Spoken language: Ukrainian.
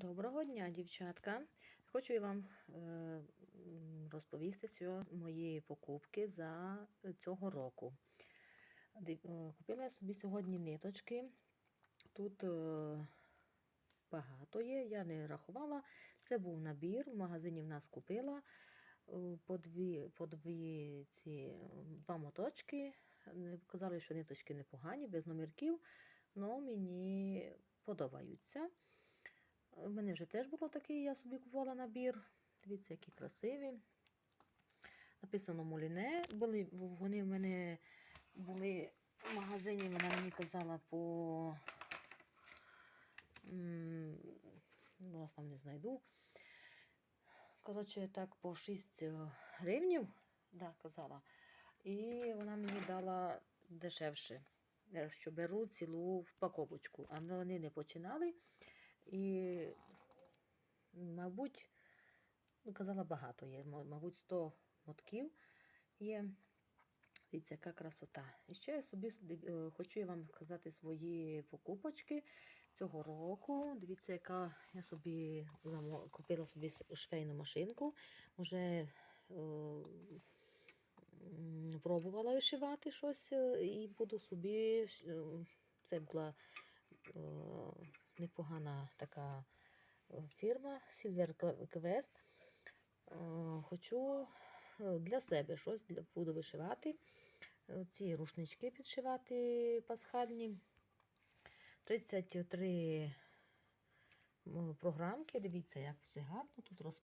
Доброго дня, дівчатка. Хочу я вам е, розповісти сьо- мої покупки за цього року. Е, Купила я собі сьогодні ниточки. Тут е, багато є, я не рахувала. Це був набір. В магазині в нас купила е, по дві, по дві ці е, два моточки. Казали, що ниточки непогані, без номерків, але мені подобаються. У мене вже теж було таке, я собі купувала набір. Дивіться, які красиві. Написано Муліне. Були, вони в мене були в магазині, вона мені казала по. Зараз вам не знайду. Коротше, так, по 6 гривнів, да, казала. І вона мені дала дешевше. Що беру цілу впаковочку. А вони не починали. І, мабуть, ну, казала, багато є. Мабуть, 100 мотків є. Дивіться, яка красота. І ще я собі е, хочу вам сказати свої покупочки цього року. Дивіться, яка я собі купила собі швейну машинку. Уже е, пробувала вишивати щось е, і буду собі. Це була непогана така е, фірма Silver Quest. Е, Хочу е, для себе щось буду вишивати. Ці рушнички підшивати пасхальні. 33 програмки. Дивіться, як все гарно тут розписано.